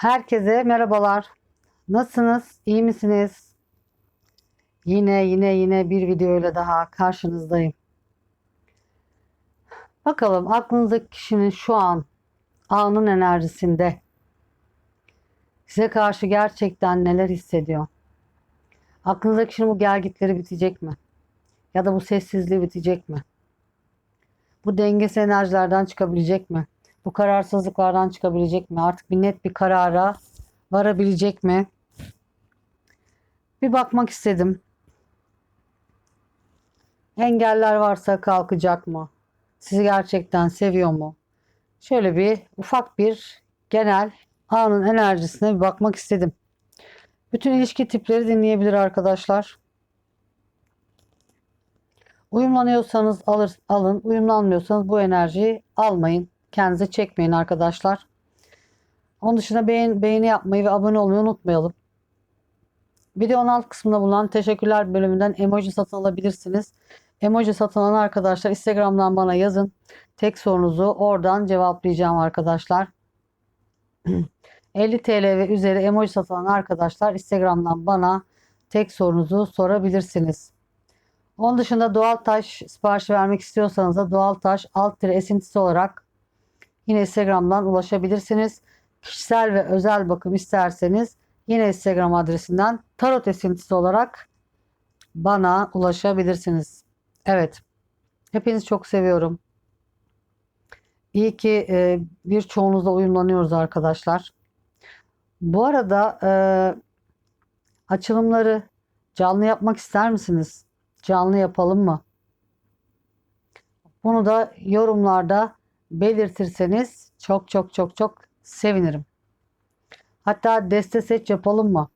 Herkese merhabalar. Nasılsınız? İyi misiniz? Yine yine yine bir video ile daha karşınızdayım. Bakalım aklınızdaki kişinin şu an anın enerjisinde size karşı gerçekten neler hissediyor? Aklınızdaki kişinin bu gelgitleri bitecek mi? Ya da bu sessizliği bitecek mi? Bu dengesiz enerjilerden çıkabilecek mi? Bu kararsızlıklardan çıkabilecek mi? Artık bir net bir karara varabilecek mi? Bir bakmak istedim. Engeller varsa kalkacak mı? Sizi gerçekten seviyor mu? Şöyle bir ufak bir genel anın enerjisine bir bakmak istedim. Bütün ilişki tipleri dinleyebilir arkadaşlar. Uyumlanıyorsanız alır, alın, uyumlanmıyorsanız bu enerjiyi almayın. Kendinize çekmeyin arkadaşlar. Onun dışında beğen, beğeni yapmayı ve abone olmayı unutmayalım. Videonun alt kısmında bulunan teşekkürler bölümünden emoji satın alabilirsiniz. Emoji satın alan arkadaşlar Instagram'dan bana yazın. Tek sorunuzu oradan cevaplayacağım arkadaşlar. 50 TL ve üzeri emoji satın alan arkadaşlar Instagram'dan bana tek sorunuzu sorabilirsiniz. Onun dışında doğal taş siparişi vermek istiyorsanız da doğal taş alt tire esintisi olarak yine Instagram'dan ulaşabilirsiniz. Kişisel ve özel bakım isterseniz yine Instagram adresinden tarot esintisi olarak bana ulaşabilirsiniz. Evet. Hepinizi çok seviyorum. İyi ki e, birçoğunuzla uyumlanıyoruz arkadaşlar. Bu arada e, açılımları canlı yapmak ister misiniz? Canlı yapalım mı? Bunu da yorumlarda belirtirseniz çok çok çok çok sevinirim. Hatta deste seç yapalım mı?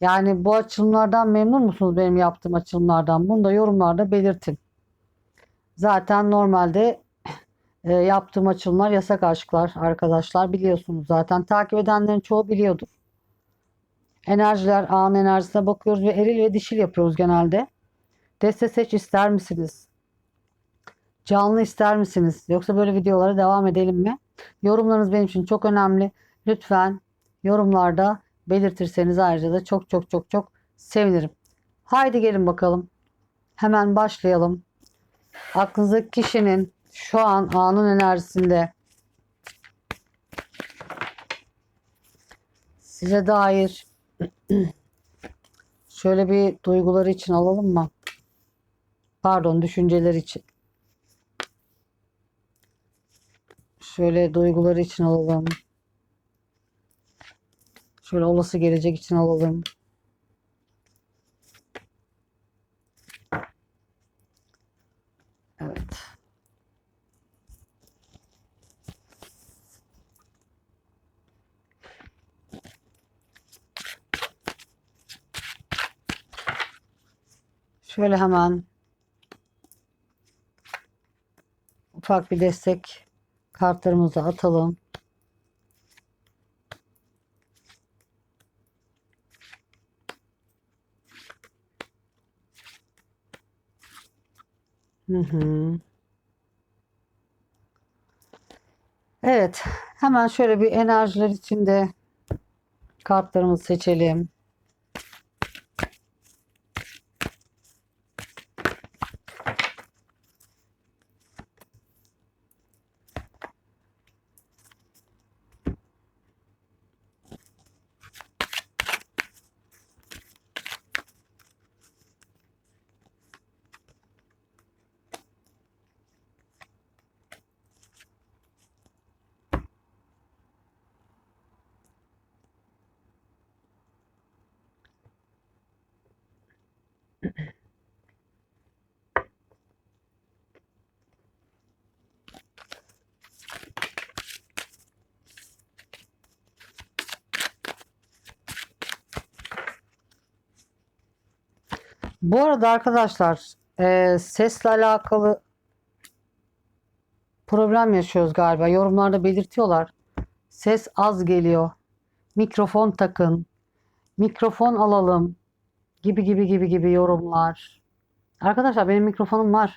Yani bu açılımlardan memnun musunuz benim yaptığım açılımlardan? Bunu da yorumlarda belirtin. Zaten normalde e, yaptığım açılımlar yasak aşklar arkadaşlar biliyorsunuz zaten. Takip edenlerin çoğu biliyordur. Enerjiler, an enerjisine bakıyoruz ve eril ve dişil yapıyoruz genelde. Deste seç ister misiniz? Canlı ister misiniz? Yoksa böyle videolara devam edelim mi? Yorumlarınız benim için çok önemli. Lütfen yorumlarda belirtirseniz ayrıca da çok çok çok çok sevinirim. Haydi gelin bakalım. Hemen başlayalım. Aklınızdaki kişinin şu an anın enerjisinde size dair şöyle bir duyguları için alalım mı? Pardon, düşünceler için. Şöyle duyguları için alalım. Şöyle olası gelecek için alalım. Evet. Şöyle hemen ufak bir destek kartlarımızı atalım. Hı hı. Evet, hemen şöyle bir enerjiler içinde kartlarımızı seçelim. Bu arada arkadaşlar e, sesle alakalı problem yaşıyoruz galiba. Yorumlarda belirtiyorlar. Ses az geliyor. Mikrofon takın. Mikrofon alalım. Gibi gibi gibi gibi yorumlar. Arkadaşlar benim mikrofonum var.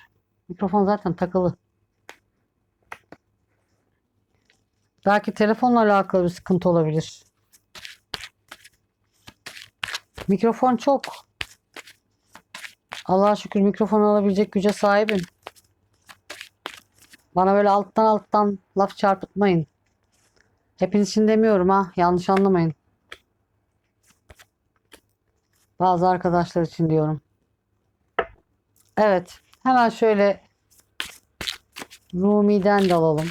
Mikrofon zaten takılı. Belki telefonla alakalı bir sıkıntı olabilir. Mikrofon çok. Allah'a şükür mikrofon alabilecek güce sahibim. Bana böyle alttan alttan laf çarpıtmayın. Hepiniz için demiyorum ha. Yanlış anlamayın. Bazı arkadaşlar için diyorum. Evet. Hemen şöyle Rumi'den de alalım.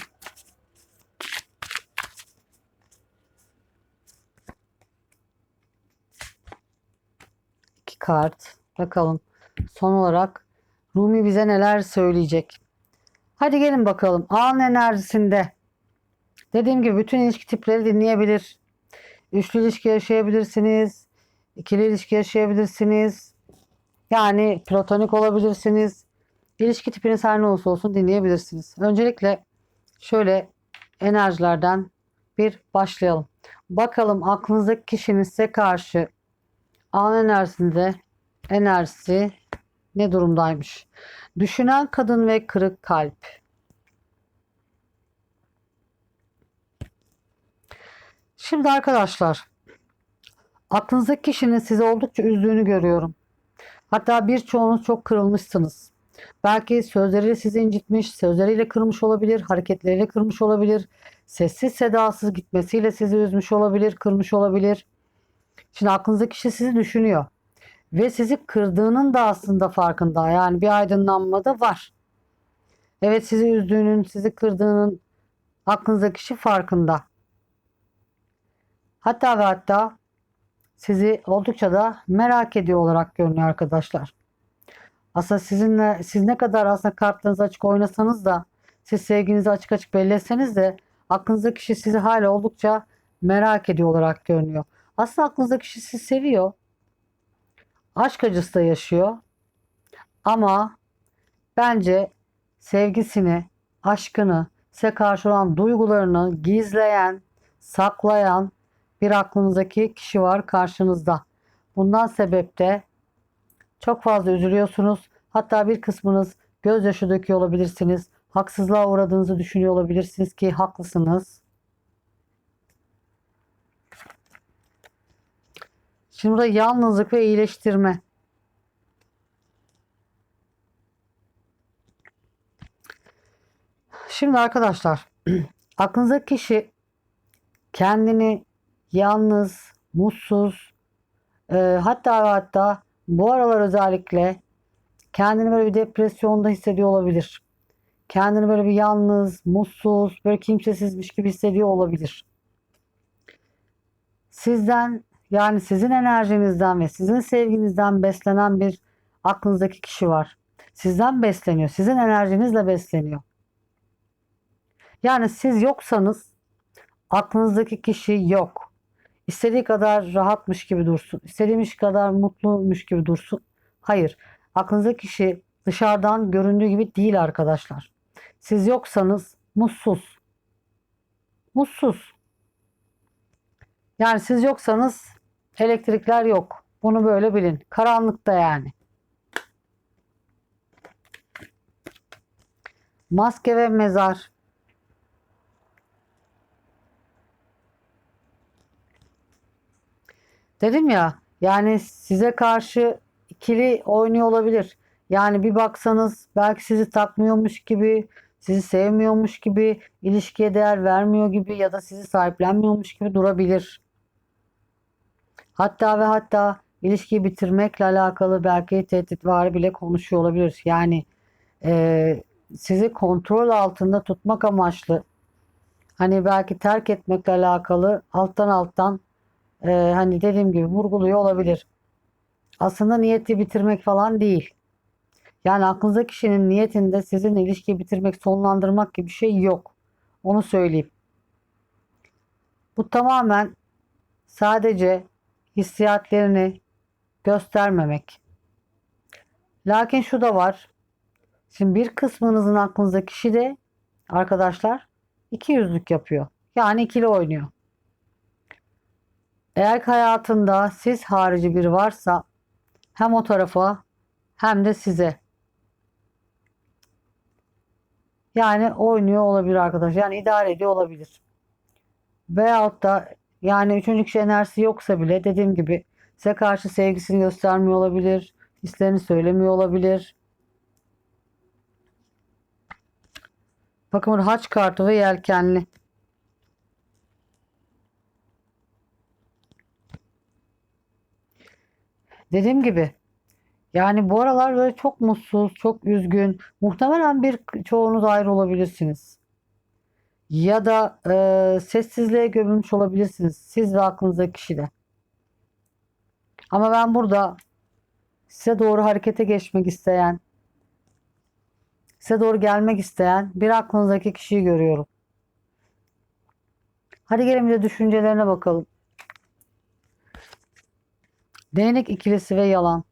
İki kart. Bakalım. Son olarak Rumi bize neler söyleyecek. Hadi gelin bakalım. An enerjisinde. Dediğim gibi bütün ilişki tipleri dinleyebilir. Üçlü ilişki yaşayabilirsiniz. İkili ilişki yaşayabilirsiniz. Yani platonik olabilirsiniz. İlişki tipiniz her ne olursa olsun dinleyebilirsiniz. Öncelikle şöyle enerjilerden bir başlayalım. Bakalım aklınızdaki kişinin size karşı an enerjisinde enerjisi ne durumdaymış? Düşünen kadın ve kırık kalp. Şimdi arkadaşlar aklınızdaki kişinin sizi oldukça üzdüğünü görüyorum. Hatta birçoğunuz çok kırılmışsınız. Belki sözleriyle sizi incitmiş, sözleriyle kırmış olabilir, hareketleriyle kırmış olabilir. Sessiz sedasız gitmesiyle sizi üzmüş olabilir, kırmış olabilir. Şimdi aklınızdaki kişi sizi düşünüyor. Ve sizi kırdığının da aslında farkında. Yani bir aydınlanma da var. Evet sizi üzdüğünün, sizi kırdığının aklınızdaki kişi farkında. Hatta ve hatta sizi oldukça da merak ediyor olarak görünüyor arkadaşlar. Aslında sizinle siz ne kadar aslında kartlarınızı açık oynasanız da siz sevginizi açık açık belli etseniz de aklınızdaki kişi sizi hala oldukça merak ediyor olarak görünüyor. Aslında aklınızdaki kişi sizi seviyor. Aşk acısı da yaşıyor. Ama bence sevgisini, aşkını, size karşı olan duygularını gizleyen, saklayan bir aklınızdaki kişi var karşınızda. Bundan sebep de çok fazla üzülüyorsunuz. Hatta bir kısmınız gözyaşı döküyor olabilirsiniz. Haksızlığa uğradığınızı düşünüyor olabilirsiniz ki haklısınız. Şimdi burada yalnızlık ve iyileştirme. Şimdi arkadaşlar aklınızdaki kişi kendini yalnız, mutsuz, e, hatta hatta bu aralar özellikle kendini böyle bir depresyonda hissediyor olabilir. Kendini böyle bir yalnız, mutsuz, böyle kimsesizmiş gibi hissediyor olabilir. Sizden yani sizin enerjinizden ve sizin sevginizden beslenen bir aklınızdaki kişi var. Sizden besleniyor. Sizin enerjinizle besleniyor. Yani siz yoksanız aklınızdaki kişi yok. İstediği kadar rahatmış gibi dursun. İstediğimiz kadar mutluymuş gibi dursun. Hayır. Aklınızdaki kişi dışarıdan göründüğü gibi değil arkadaşlar. Siz yoksanız mutsuz. Mutsuz. Yani siz yoksanız elektrikler yok. Bunu böyle bilin. Karanlıkta yani. Maske ve mezar. Dedim ya yani size karşı ikili oynuyor olabilir. Yani bir baksanız belki sizi takmıyormuş gibi, sizi sevmiyormuş gibi, ilişkiye değer vermiyor gibi ya da sizi sahiplenmiyormuş gibi durabilir. Hatta ve hatta ilişkiyi bitirmekle alakalı belki tehdit var bile konuşuyor olabilir. Yani e, sizi kontrol altında tutmak amaçlı hani belki terk etmekle alakalı alttan alttan e, hani dediğim gibi vurguluyor olabilir. Aslında niyeti bitirmek falan değil. Yani aklınızdaki kişinin niyetinde sizin ilişkiyi bitirmek, sonlandırmak gibi bir şey yok. Onu söyleyeyim. Bu tamamen sadece hissiyatlerini göstermemek. Lakin şu da var. Şimdi bir kısmınızın aklınızdaki kişi de arkadaşlar iki yüzlük yapıyor. Yani ikili oynuyor. Eğer hayatında siz harici biri varsa hem o tarafa hem de size. Yani oynuyor olabilir arkadaşlar. Yani idare ediyor olabilir. Veyahut da yani üçüncü kişi enerjisi yoksa bile dediğim gibi size karşı sevgisini göstermiyor olabilir. Hislerini söylemiyor olabilir. Bakın haç kartı ve yelkenli. Dediğim gibi yani bu aralar böyle çok mutsuz, çok üzgün. Muhtemelen bir çoğunuz ayrı olabilirsiniz. Ya da e, sessizliğe gömülmüş olabilirsiniz. Siz ve aklınızdaki kişi de. Ama ben burada size doğru harekete geçmek isteyen, size doğru gelmek isteyen bir aklınızdaki kişiyi görüyorum. Hadi gelin bir de düşüncelerine bakalım. Değnek ikilisi ve yalan.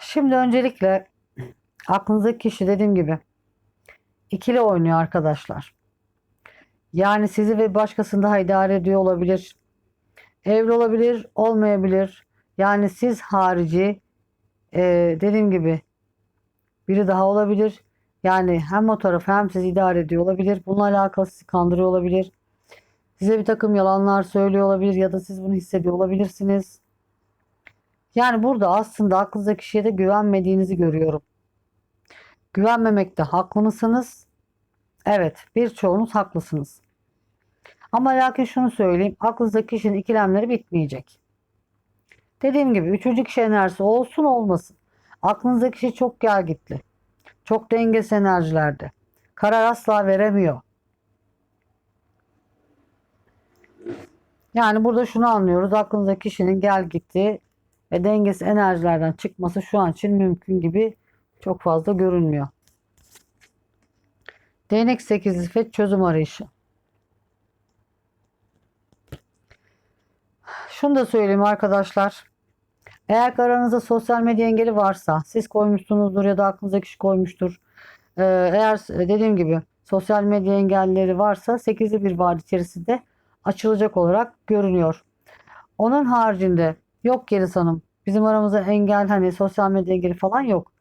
Şimdi öncelikle aklınızdaki kişi dediğim gibi ikili oynuyor arkadaşlar. Yani sizi ve başkasını daha idare ediyor olabilir. Evli olabilir, olmayabilir. Yani siz harici e, dediğim gibi biri daha olabilir. Yani hem o taraf hem sizi idare ediyor olabilir. Bununla alakalı sizi kandırıyor olabilir. Size bir takım yalanlar söylüyor olabilir ya da siz bunu hissediyor olabilirsiniz. Yani burada aslında aklınızdaki kişiye de güvenmediğinizi görüyorum. Güvenmemekte haklı mısınız? Evet, birçoğunuz haklısınız. Ama lakin şunu söyleyeyim, aklınızdaki kişinin ikilemleri bitmeyecek. Dediğim gibi üçüncü kişi enerjisi olsun olmasın. Aklınızdaki kişi çok gelgitli. Çok dengesiz enerjilerde. Karar asla veremiyor. Yani burada şunu anlıyoruz. Aklınızdaki kişinin gel gitti ve dengesiz enerjilerden çıkması şu an için mümkün gibi çok fazla görünmüyor. Değnek 8 ve çözüm arayışı. Şunu da söyleyeyim arkadaşlar. Eğer aranızda sosyal medya engeli varsa siz koymuşsunuzdur ya da aklınıza kişi koymuştur. Ee, eğer dediğim gibi sosyal medya engelleri varsa 8'li bir vaat içerisinde açılacak olarak görünüyor. Onun haricinde yok Yeliz Hanım bizim aramızda engel hani sosyal medya engeli falan yok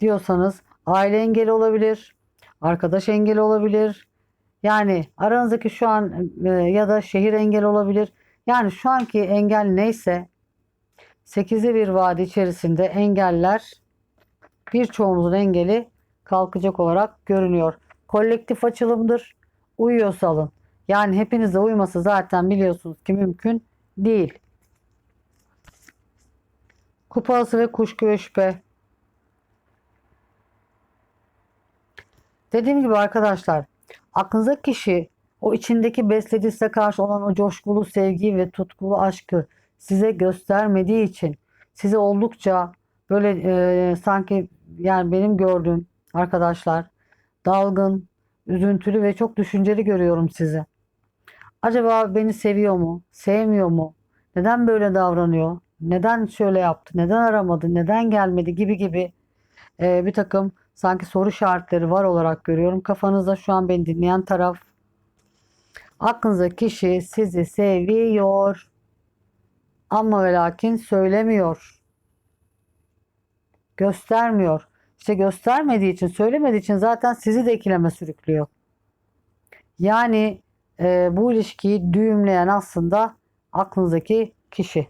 diyorsanız aile engeli olabilir, arkadaş engeli olabilir. Yani aranızdaki şu an e, ya da şehir engeli olabilir. Yani şu anki engel neyse 8'li bir vade içerisinde engeller birçoğumuzun engeli kalkacak olarak görünüyor. Kolektif açılımdır. Uyuyorsa alın. Yani hepinize uyması zaten biliyorsunuz ki mümkün değil. Kupası ve kuşku ve. Dediğim gibi arkadaşlar aklınızdaki kişi o içindeki beslediği size karşı olan o coşkulu sevgi ve tutkulu aşkı size göstermediği için sizi oldukça böyle e, sanki yani benim gördüğüm arkadaşlar dalgın, üzüntülü ve çok düşünceli görüyorum sizi. Acaba beni seviyor mu? Sevmiyor mu? Neden böyle davranıyor? Neden şöyle yaptı? Neden aramadı? Neden gelmedi? Gibi gibi e, bir takım sanki soru işaretleri var olarak görüyorum. Kafanızda şu an beni dinleyen taraf. Aklınızdaki kişi sizi seviyor. Ama ve lakin söylemiyor. Göstermiyor. İşte göstermediği için, söylemediği için zaten sizi de ikileme sürüklüyor. Yani e, bu ilişkiyi düğümleyen aslında aklınızdaki kişi.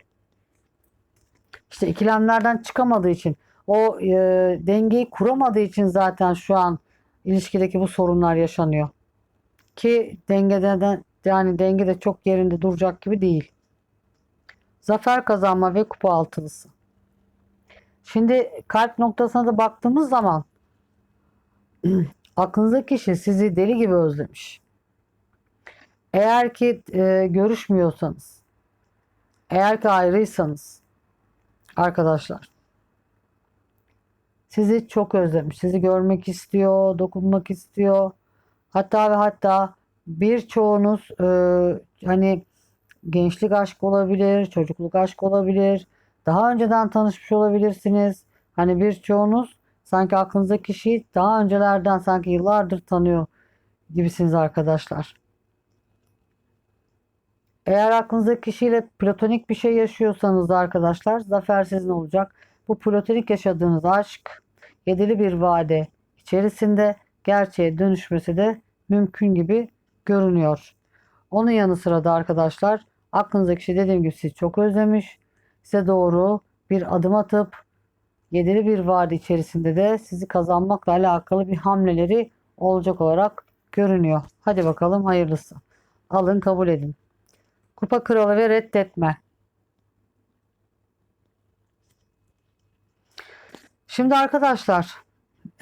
İşte ikilemlerden çıkamadığı için, o e, dengeyi kuramadığı için zaten şu an ilişkideki bu sorunlar yaşanıyor. Ki dengeden yani denge de çok yerinde duracak gibi değil. Zafer kazanma ve kupa altılısı. Şimdi kalp noktasına da baktığımız zaman aklınızdaki kişi sizi deli gibi özlemiş. Eğer ki e, görüşmüyorsanız, eğer ki ayrıysanız arkadaşlar sizi çok özlemiş. Sizi görmek istiyor, dokunmak istiyor. Hatta ve hatta birçoğunuz e, hani gençlik aşk olabilir, çocukluk aşk olabilir. Daha önceden tanışmış olabilirsiniz. Hani birçoğunuz sanki aklınızdaki kişiyi daha öncelerden sanki yıllardır tanıyor gibisiniz arkadaşlar. Eğer aklınızdaki kişiyle platonik bir şey yaşıyorsanız da arkadaşlar zafer sizin olacak. Bu platonik yaşadığınız aşk yedili bir vade içerisinde gerçeğe dönüşmesi de mümkün gibi görünüyor. Onun yanı sıra da arkadaşlar aklınızdaki kişi dediğim gibi sizi çok özlemiş. Size doğru bir adım atıp yedili bir vade içerisinde de sizi kazanmakla alakalı bir hamleleri olacak olarak görünüyor. Hadi bakalım hayırlısı. Alın kabul edin. Kupa kralı ve reddetme. Şimdi arkadaşlar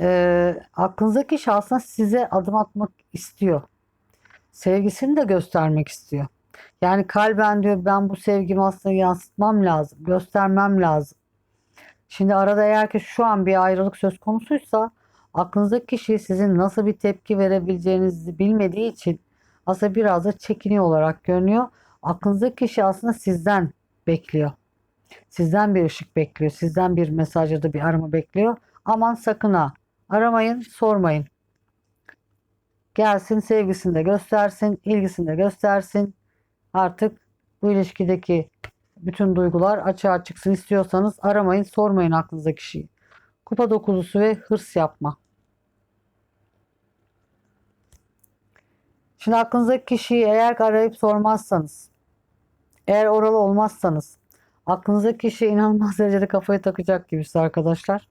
e, aklınızdaki kişi size adım atmak istiyor. Sevgisini de göstermek istiyor. Yani kalben diyor ben bu sevgimi aslında yansıtmam lazım. Göstermem lazım. Şimdi arada eğer ki şu an bir ayrılık söz konusuysa aklınızdaki kişi sizin nasıl bir tepki verebileceğinizi bilmediği için aslında biraz da çekiniyor olarak görünüyor. Aklınızdaki kişi aslında sizden bekliyor. Sizden bir ışık bekliyor. Sizden bir mesaj ya da bir arama bekliyor. Aman sakın ha. Aramayın, sormayın. Gelsin sevgisini de göstersin, ilgisini de göstersin. Artık bu ilişkideki bütün duygular açığa çıksın istiyorsanız aramayın, sormayın aklınızdaki kişiyi. Kupa dokuzusu ve hırs yapma. Şimdi aklınızdaki kişiyi eğer arayıp sormazsanız, eğer oralı olmazsanız, aklınızdaki kişi inanılmaz derecede kafayı takacak gibisi arkadaşlar.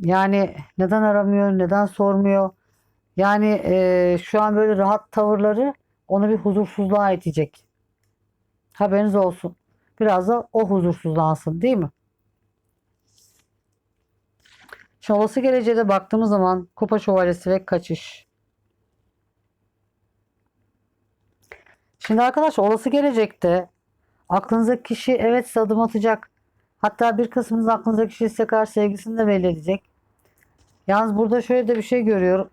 Yani neden aramıyor, neden sormuyor? Yani eee, şu an böyle rahat tavırları onu bir huzursuzluğa itecek. Haberiniz olsun. Biraz da o huzursuzlansın değil mi? Şimdi olası geleceğe de baktığımız zaman kupa şövalyesi ve kaçış. Şimdi arkadaşlar olası gelecekte aklınızdaki kişi evet size adım atacak. Hatta bir kısmınız aklınızdaki kişi size karşı sevgisini de belli edecek. Yalnız burada şöyle de bir şey görüyorum.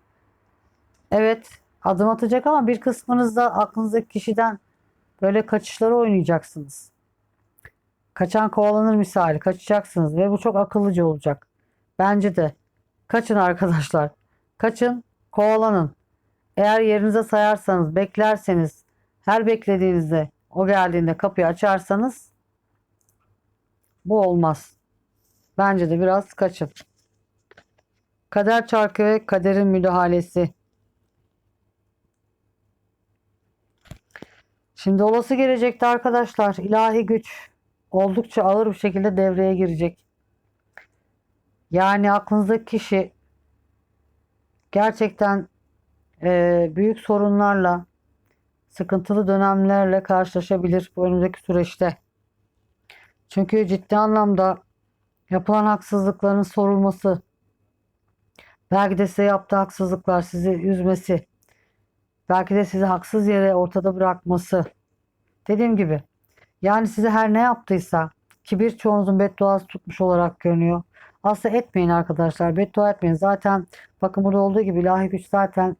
Evet adım atacak ama bir kısmınız da aklınızdaki kişiden böyle kaçışları oynayacaksınız. Kaçan kovalanır misali kaçacaksınız ve bu çok akıllıca olacak. Bence de. Kaçın arkadaşlar. Kaçın, kovalanın. Eğer yerinize sayarsanız, beklerseniz, her beklediğinizde o geldiğinde kapıyı açarsanız bu olmaz. Bence de biraz kaçın. Kader çarkı ve kaderin müdahalesi. Şimdi olası gelecekte arkadaşlar ilahi güç oldukça ağır bir şekilde devreye girecek. Yani aklınızdaki kişi gerçekten e, büyük sorunlarla, sıkıntılı dönemlerle karşılaşabilir bu önümüzdeki süreçte. Çünkü ciddi anlamda yapılan haksızlıkların sorulması, belki de size yaptığı haksızlıklar sizi üzmesi, belki de sizi haksız yere ortada bırakması. Dediğim gibi yani size her ne yaptıysa ki birçoğunuzun bedduası tutmuş olarak görünüyor. Aslında etmeyin arkadaşlar. Beddua etmeyin. Zaten bakın burada olduğu gibi ilahi güç zaten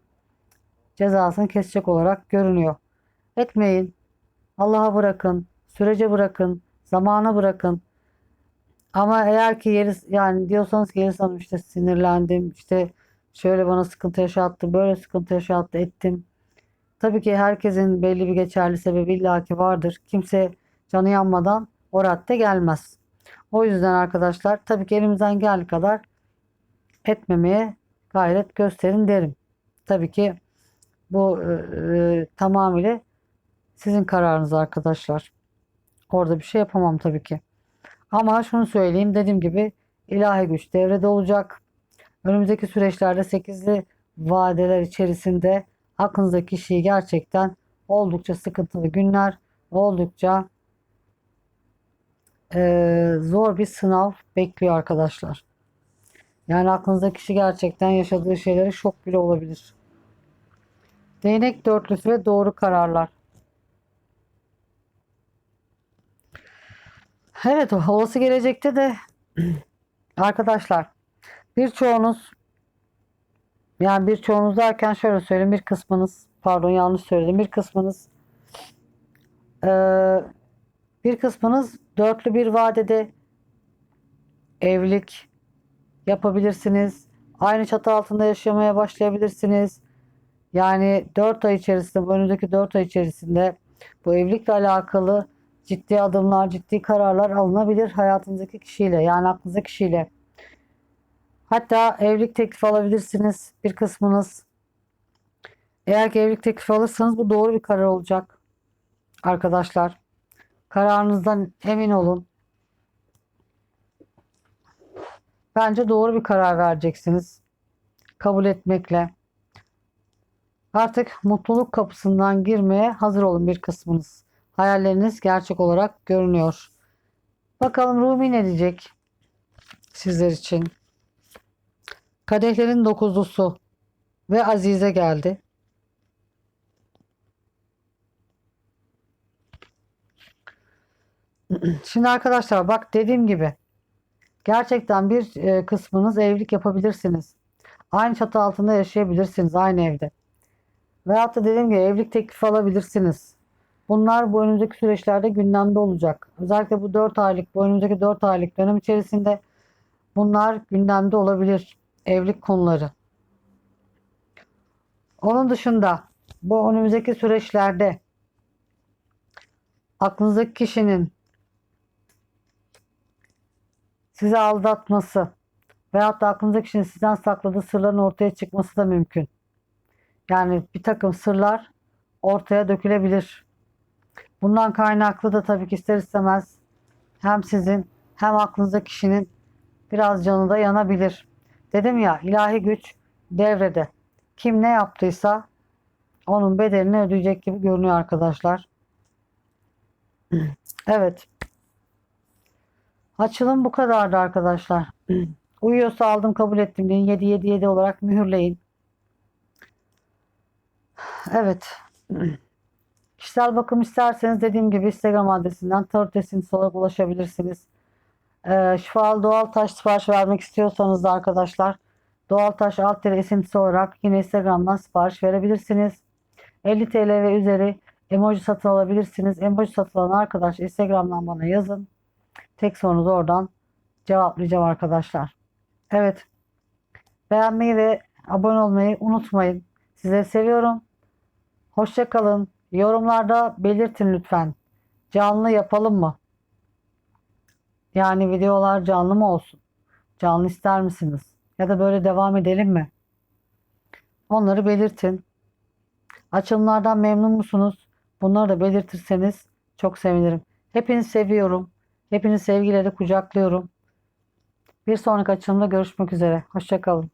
cezasını kesecek olarak görünüyor. Etmeyin. Allah'a bırakın. Sürece bırakın. Zamana bırakın. Ama eğer ki Yeliz yani diyorsanız ki Hanım işte sinirlendim. işte şöyle bana sıkıntı yaşattı. Böyle sıkıntı yaşattı. Ettim. Tabii ki herkesin belli bir geçerli sebebi illaki vardır. Kimse canı yanmadan o radde gelmez. O yüzden arkadaşlar tabii ki elimizden geldiği kadar etmemeye gayret gösterin derim. Tabii ki bu e, e, tamamıyla sizin kararınız arkadaşlar. Orada bir şey yapamam tabii ki. Ama şunu söyleyeyim dediğim gibi ilahi güç devrede olacak. Önümüzdeki süreçlerde 8'li vadeler içerisinde aklınızdaki kişiyi gerçekten oldukça sıkıntılı günler, oldukça e, zor bir sınav bekliyor arkadaşlar. Yani aklınızdaki kişi gerçekten yaşadığı şeylere şok bile olabilir. Değnek dörtlüsü ve doğru kararlar. Evet, olası gelecekte de arkadaşlar birçoğunuz yani birçoğunuz derken şöyle söyleyeyim bir kısmınız pardon yanlış söyledim bir kısmınız eee, bir kısmınız dörtlü bir vadede evlilik yapabilirsiniz. Aynı çatı altında yaşamaya başlayabilirsiniz. Yani 4 ay içerisinde, bu önümüzdeki 4 ay içerisinde bu evlilikle alakalı ciddi adımlar, ciddi kararlar alınabilir hayatınızdaki kişiyle. Yani aklınızdaki kişiyle. Hatta evlilik teklifi alabilirsiniz bir kısmınız. Eğer ki evlilik teklifi alırsanız bu doğru bir karar olacak. Arkadaşlar. Kararınızdan emin olun. Bence doğru bir karar vereceksiniz. Kabul etmekle. Artık mutluluk kapısından girmeye hazır olun bir kısmınız. Hayalleriniz gerçek olarak görünüyor. Bakalım Rumi ne diyecek sizler için? Kadehlerin dokuzlusu ve Azize geldi. Şimdi arkadaşlar bak dediğim gibi gerçekten bir e, kısmınız evlilik yapabilirsiniz. Aynı çatı altında yaşayabilirsiniz aynı evde. Veyahut da dediğim gibi evlilik teklifi alabilirsiniz. Bunlar bu önümüzdeki süreçlerde gündemde olacak. Özellikle bu 4 aylık, bu önümüzdeki 4 aylık dönem içerisinde bunlar gündemde olabilir. Evlilik konuları. Onun dışında bu önümüzdeki süreçlerde aklınızdaki kişinin sizi aldatması veyahut da aklınızdaki kişinin sizden sakladığı sırların ortaya çıkması da mümkün. Yani bir takım sırlar ortaya dökülebilir. Bundan kaynaklı da tabii ki ister istemez hem sizin hem aklınızdaki kişinin biraz canı da yanabilir. Dedim ya ilahi güç devrede. Kim ne yaptıysa onun bedelini ödeyecek gibi görünüyor arkadaşlar. Evet. Açılım bu kadardı arkadaşlar. Uyuyorsa aldım kabul ettim deyin. 7 7 7 olarak mühürleyin. Evet. Kişisel bakım isterseniz dediğim gibi Instagram adresinden tarot esintisi olarak ulaşabilirsiniz. Ee, şifalı doğal taş sipariş vermek istiyorsanız da arkadaşlar doğal taş alt esintisi olarak yine Instagram'dan sipariş verebilirsiniz. 50 TL ve üzeri emoji satın alabilirsiniz. Emoji satın alan arkadaş Instagram'dan bana yazın. Tek sorunuzu oradan cevaplayacağım arkadaşlar. Evet. Beğenmeyi ve abone olmayı unutmayın. Sizleri seviyorum. Hoşça kalın. Yorumlarda belirtin lütfen. Canlı yapalım mı? Yani videolar canlı mı olsun? Canlı ister misiniz? Ya da böyle devam edelim mi? Onları belirtin. Açılımlardan memnun musunuz? Bunları da belirtirseniz çok sevinirim. Hepinizi seviyorum. Hepinizi sevgiyle de kucaklıyorum. Bir sonraki açılımda görüşmek üzere. Hoşçakalın.